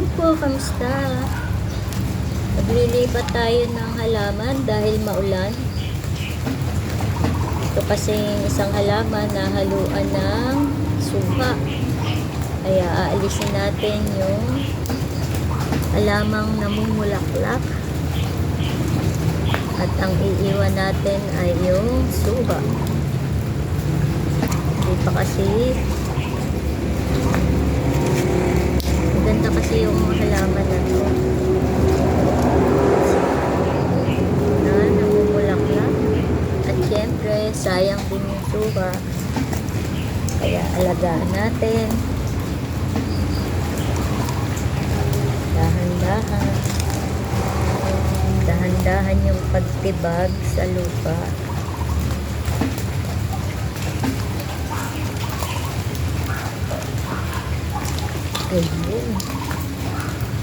Hello po, kamusta? Naglilipat tayo ng halaman dahil maulan. Ito kasi isang halaman na haluan ng suha. Kaya aalisin natin yung halamang namumulaklak. At ang iiwan natin ay yung suha. Hindi pa kasi Maganda kasi yung halaman na to. Na namumulaklak. At syempre, sayang din yung suha. Kaya alagaan natin. Dahan-dahan. Dahan-dahan yung pagtibag sa lupa. Ayun.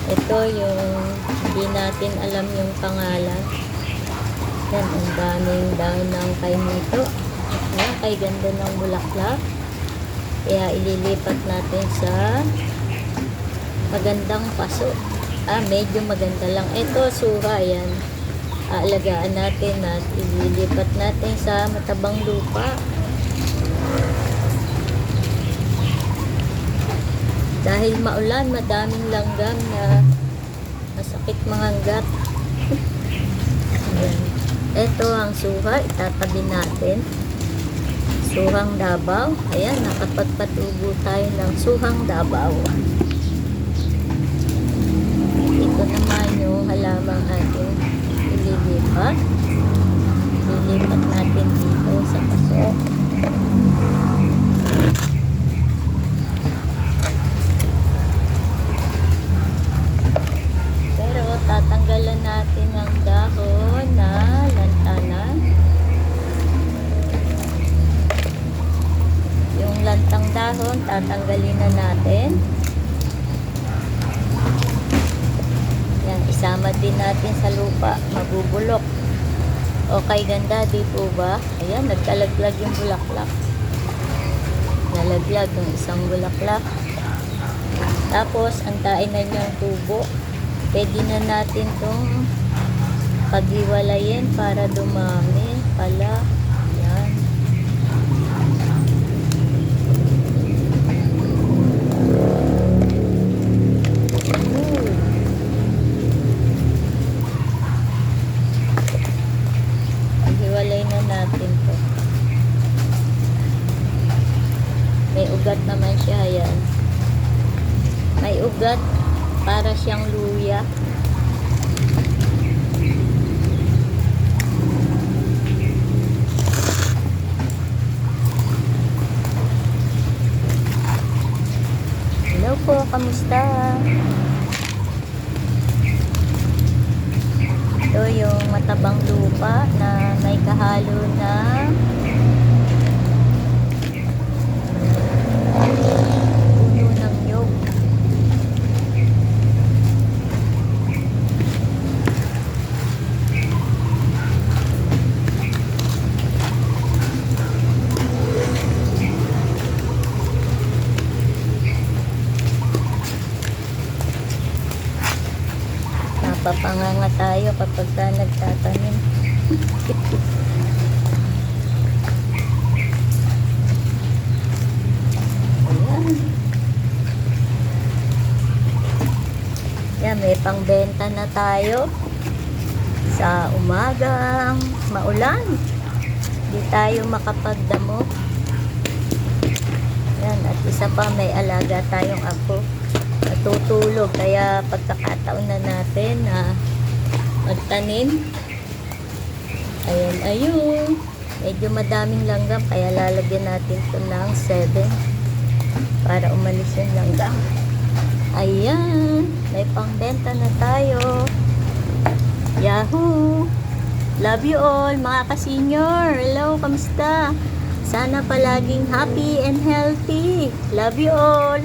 Ito yung hindi natin alam yung pangalan. Yan, ang daming dahon ng kay nito. Yan, kay ganda ng bulaklak. Kaya ililipat natin sa magandang paso. Ah, medyo maganda lang. Ito, suha yan. Aalagaan natin at ililipat natin sa matabang lupa. Dahil maulan, madaming langgam na masakit manganggat. Ayan. Ito ang suha, itatabi natin. Suhang dabaw. Ayan, nakapagpatubo tayo ng suhang dabaw. Tatanggalin na natin. Yan, isama din natin sa lupa. Mabubulok. Okay, ganda. Di po ba? Ayan, nagkalaglag yung bulaklak. Nalaglag yung isang bulaklak. Tapos, antayin na niyo ang tubo. Pwede na natin itong paghiwalayin para dumami pala. Siya, yan. May ugat para siyang luya. Hello po, kamusta? Ito yung matabang lupa na may kahalo na Napapanganga tayo kapag ka nagtatanim. Ayan. Yan, may pangbenta na tayo. Sa umagang maulan. Di tayo makapagdamo. Yan, at isa pa may alaga tayong apo natutulog. Kaya pagkakataon na natin na magtanim. Ayun, ayun. Medyo madaming langgam kaya lalagyan natin ito ng 7 para umalis yung langgam. Ayan. May pangbenta na tayo. Yahoo! Love you all, mga ka-senior. Hello, kamusta? Sana palaging happy and healthy. Love you all.